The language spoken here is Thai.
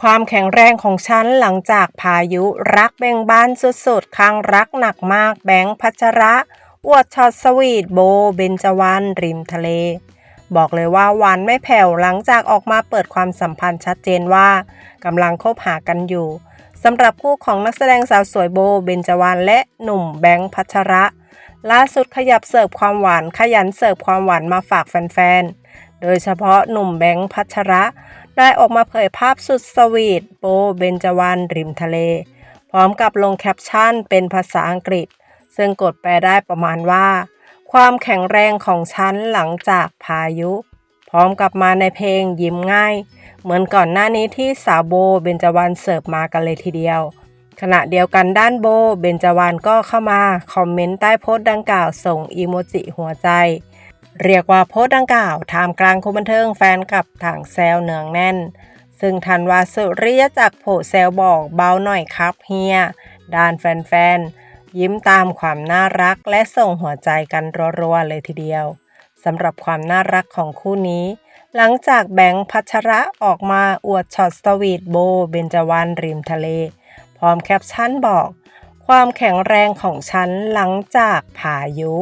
ความแข็งแรงของฉันหลังจากพายุรักเบ่งบานสุดๆข้างรักหนักมากแบงค์พัชระอวดช็อตสวีทโบเบนจวรรณริมทะเล บอกเลยว่าหวานไม่แผ่วหลังจากออกมาเปิดความสัมพันธ์ชัดเจนว่ากำลังคบหากันอยู่สำหรับคู่ของนักแสดงสาวสวยโบเบนจวรรณและหนุ่มแบงค์พัชระล่าสุดขยับเสิร์ฟความหวานขยันเสิร์ฟความหวานมาฝากแฟนๆ โดยเฉพาะหนุ่มแบงค์พัชระ ได้ออกมาเผยภาพสุดสวีทโบเบนจวรรณริมทะเล พร้อมกับลงแคปชั่นเป็นภาษาอังกฤษ ซึ่งกดแปลได้ประมาณว่า ความแข็งแรงของฉันหลังจากพายุ พร้อมกับมาในเพลงยิ้มง่าย เหมือนก่อนหน้านี้ที่สาวโบเบนจวรรณเสิร์ฟมากันเลยทีเดียว ขณะเดียวกันด้านโบเบนจวรรณก็เข้ามา คอมเมนต์ใต้โพสต์ดังกล่าวส่งอีโมจิหัวใจ เรียกว่าโพสต์ดังกล่าวท่ามกลางคนบันเทิงแฟนกับถังแซวเนืองแน่น ซึ่งทันวาสุริยจากโผแซวบอกเบาหน่อยครับเฮียด้านแฟนๆ ยิ้มตามความน่ารักและส่งหัวใจกันรัวๆเลยทีเดียวสำหรับความน่ารักของคู่นี้ หลังจากแบงค์พัชระออกมาอวดช็อตสวีทโบเบนจวรรณริมทะเล พร้อมแคปชั่นบอก ความแข็งแรงของฉันหลังจากพายุ